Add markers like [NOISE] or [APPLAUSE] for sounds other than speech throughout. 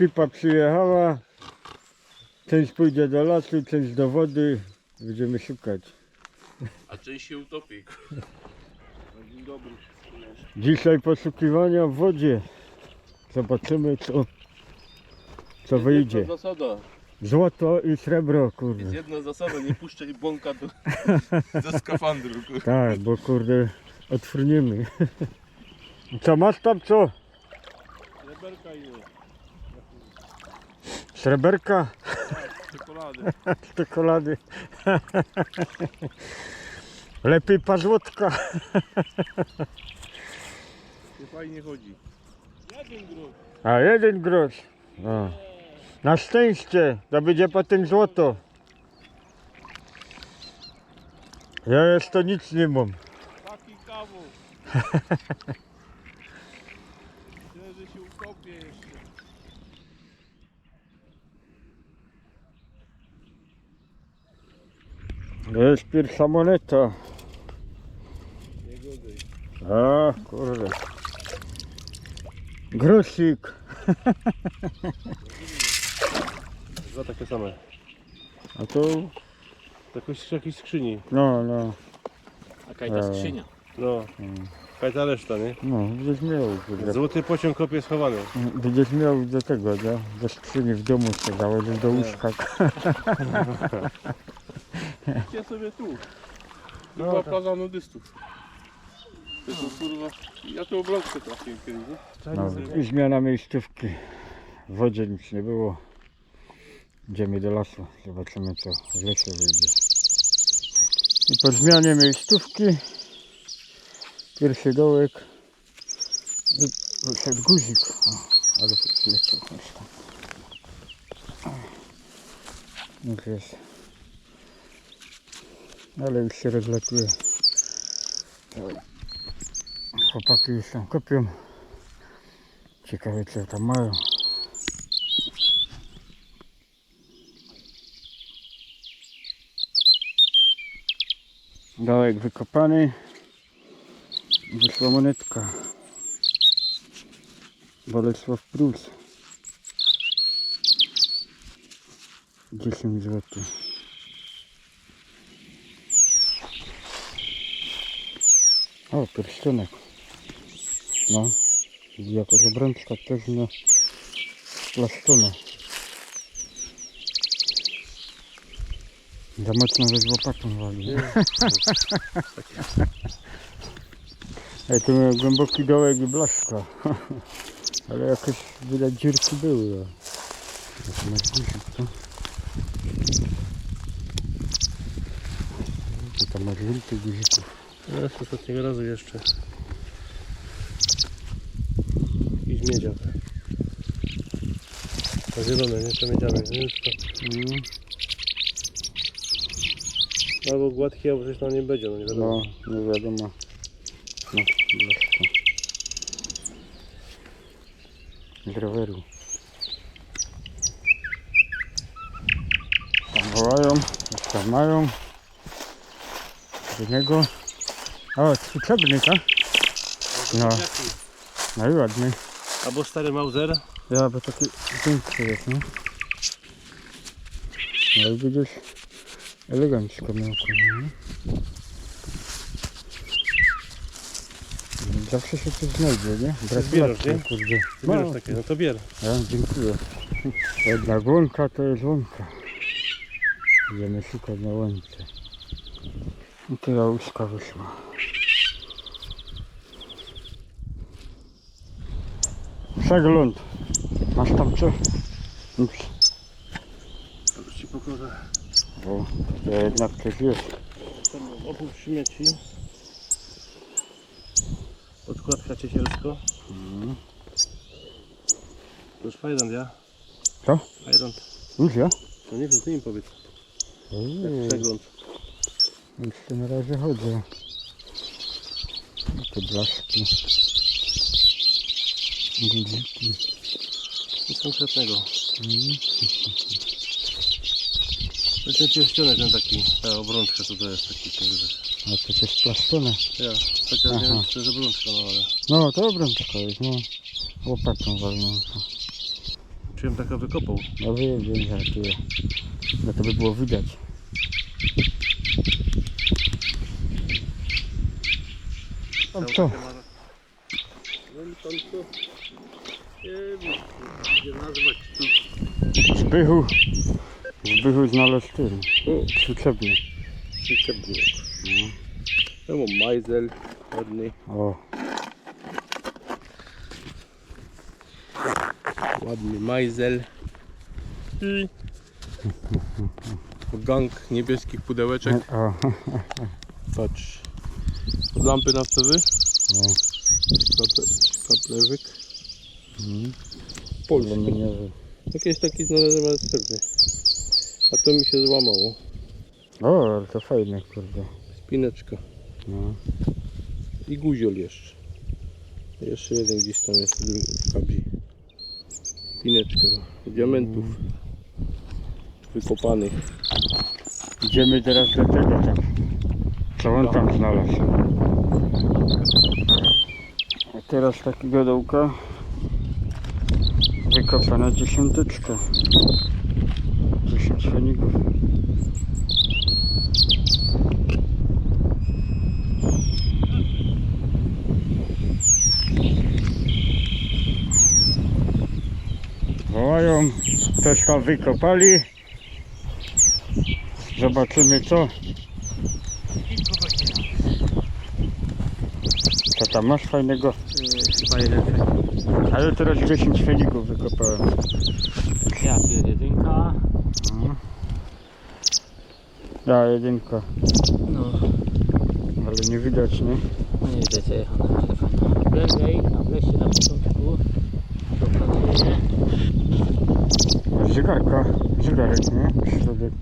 Ekipa przyjechała. Część pójdzie do lasu, część do wody. Będziemy szukać. A część się utopi. Dzień dobry. Dzisiaj poszukiwania w wodzie. Zobaczymy co, co wyjdzie. Jedna zasada. Złoto i srebro, Jest kurde. jedna zasada, nie puszczaj bąka do, [LAUGHS] do skafandru. Tak, bo kurde otwórniemy. [LAUGHS] Co masz tam co? Reberka i Sreberka? czekolady. z [LAUGHS] czekolady. Lepiej pazłotka. Nie fajnie chodzi. Jeden grób. A jeden grosz. No. Na szczęście, to będzie potem złoto. Ja jeszcze nic nie mam. Taki kawu. [LAUGHS] Myślę, że się utopię jeszcze. To jest pierwsza moneta. Nie godaj. A, kurde. Grosik. [LAUGHS] Dwa takie same. A to, Jakoś w jakiejś skrzyni. no, no, Jaka ta Eee. skrzynia? No. Fajta reszta, nie? no, będziesz miał, kurde. Złoty pociąg kopie schowany. Będziesz miał do tego, do, do skrzyni w domu się założyć do łóżka. [LAUGHS] [LAUGHS] Gdzie sobie tu? No, Była tak. plaza nudystów. To są kurwa... Ja tu obrączkę trafiłem kiedyś, nie? No, i zmiana miejscówki. W wodzie nic nie było. Idziemy do lasu, zobaczymy co w lesie wyjdzie. I po zmianie miejscówki pierwszy dołek i wyszedł guzik. O, ale leciał tam. Już jest. Ale już się rozlatuje. Chłopaki już tam kopią. Ciekawe co tam mają. Dołek wykopany. Wyszła monetka. Bolesław Prus. 10 zł. O, pierścionek. No, jakaś obrączka też no splaszczona. Za mocno ze łopatą wali. Ej, tu miał głęboki dołek i blaszka. [LAUGHS] Ale jakieś widać dziurki były. tam masz guzików. No, z ostatniego razu jeszcze. Jakiś miedziak. To zielone, nie to to. Mm. Albo gładki, albo coś tam nie będzie, no nie wiadomo. No, nie wiadomo. No. Z roweru. Tam wołają, tam mają. Do niego. O, ćwiczebny, tak? No. No i ładny. Albo stary Mauser. Ja, bo taki większy jest, no. No i widzisz, elegancko miał no. Zawsze się coś znajdzie, nie? Zbierasz, nie? kurde. Wybierasz No, takie, no to bier. ja, dziękuję. Jednak łąka to jest łąka. Idziemy szukać na łące. I tu jałuszka wyszła. Przegląd. Masz tam co? Nic. To ci pokażę. O, to jednak coś jest. Tam oprócz śmieci. Podkładka ciesielsko. Mhm. To już fajrant, ja? Co? Fajrant. Już ja? No nie wiem, ty mi powiedz. Ojej, Przegląd. Jeszcze na razie chodzę. Te blaszki. Guziki. Nic konkretnego. Mhm. To jest ten pierścionek, ten taki, ta obrączka, co to jest taki, kurde. A to też plaszczone. Ja, chociaż nie Aha. wiem, czy to jest obrączka, no ale... No to obrączka jest, no. Łopatą walną. Czym taka wykopał? No wiem, wiem, żartuję. No to by było widać. No co? No i tam to... Nie wiem, gdzie nazwać tu. Zbychu. Zbychu znalazł ten. Przyczepny. przyczepnie. No mam majzel ładny, O, ładny majzel. I gang niebieskich pudełeczek. Patrz. Od lampy naftowy. no. Kaple, kaplewyk. Mm. Polski. Aluminiowy. Jakieś taki znalazłem, ale pewnie. A to mi się złamało. O, ale to fajne, kurde. Spineczka. No. I guziol jeszcze. Jeszcze jeden gdzieś tam jest w drugim- w kabzi. Spineczka. Diamentów. Wykopanych. Idziemy teraz do tego tam. Co on tam znalazł? A teraz takiego dołka. Wykopana dziesiąteczka. Dziesięć feników. Wołają, coś tam wykopali. Zobaczymy co. Co tam masz fajnego? Chyba jeden A ja teraz 10 feników wykopałem. Ja jest jedynka. Ja jedynka, No, ale nie widać, nie? no nie wiecie jechana, ale fajna. Lewej, na lesie na początku. Planuje. Zegarka, zegarek, nie? Środek.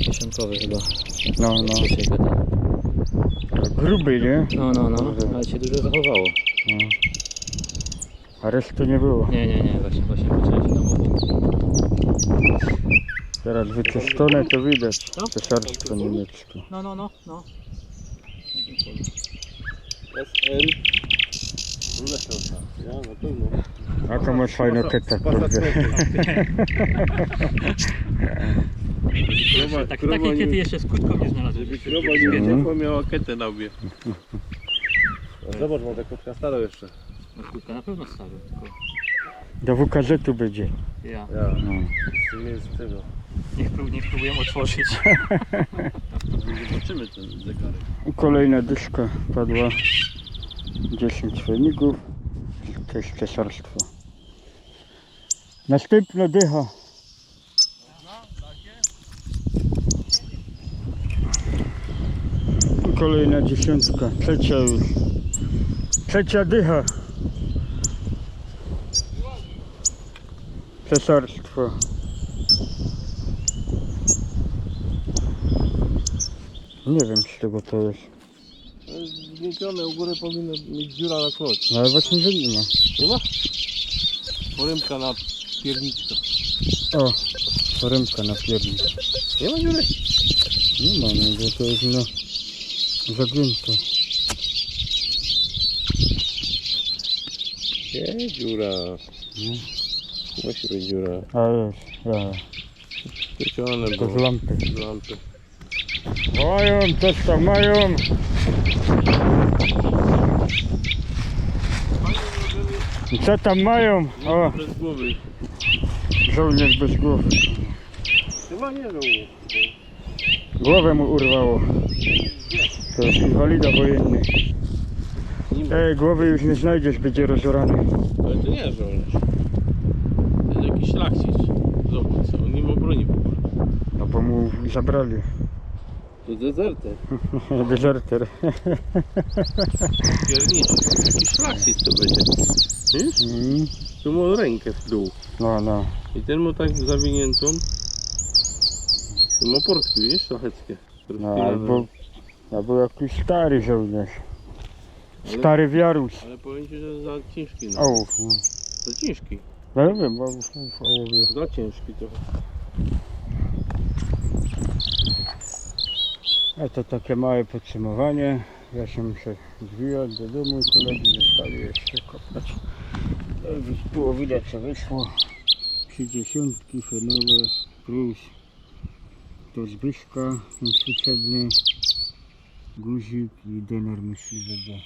Dziesiątkowy chyba. No, no. Dzisiaj gada. Gruby, nie? No, no, no, ale się dużo zachowało. No. A reszty nie było. Nie, nie, nie, właśnie, właśnie patrzyłem się obok. Teraz wyczyszczone to widać. Co? Cesarstwo niemieckie. No, no, no, no. SL. Ja na pewno. A to masz fajną ketę, kurde. [LAUGHS] Krowa, Tak, krowa, takiej kiety nie, jeszcze z krótką nie znalazłem. żeby krowa nie Mhm. wiedziała, miała ketę na łbie. [LAUGHS] Zobacz, mam taką staro jeszcze. No krótka na pewno stary, tylko Do WKZ-u będzie. ja. Ja. No. To nie jest tego. Niech, prób, niech próbuję otworzyć. [LAUGHS] Zobaczymy ten zegarek. Kolejna dyszka padła. 10 feników. To jest cesarstwo. Następna dycha. Kolejna dziesiątka. Trzecia już. Trzecia dycha. Cesarstwo. Nie wiem z czego to jest. Zgniecione, u góry powinno mieć dziura na kloc. No ale właśnie że nie ma. Nie ma? Porymka na pierniczka. O, rymka na piernik. Nie ma dziury? Nie ma, no bo to jest no zagięte. Nie, dziura. No. Musi być dziura. A jest, ja. Zgniecione To z lampy. Z lampy. Mają, coś tam mają. I Co tam mają? O, Bez głowy. żołnierz bez głowy. Chyba nie no. Głowę mu urwało. To jest inwalida wojenny. Ej, głowy już nie znajdziesz, będzie rozorany. Ale to nie jest żołnierz. To jest jakiś szlachcic. Zobacz, on nie ma broni w ogóle. No bo mu zabrali. To dezerter. [LAUGHS] Dezerter. Pierniczy. Jakiś szlachcic to będzie. Widzisz? Mm, Tu ma rękę w dół. No, no. I ten ma tak zawiniętą. Tu ma portki, widzisz, szlacheckie. No albo, albo jakiś stary żołnierz. Stary wiarus. Ale powiem ci, że za ciężki. No. Ołów. No. Za ciężki. No ja wiem, ołów, ołów, ołów. Za ciężki trochę. A to takie małe podsumowanie. Ja się muszę zwijać do domu i koledzy zostali jeszcze kopać. E, Było widać co wyszło. Trzy dziesiątki, fenole, plus to Zbyszka niepotrzebny guzik i donar myśliwego.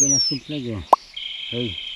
Do następnego. Hej.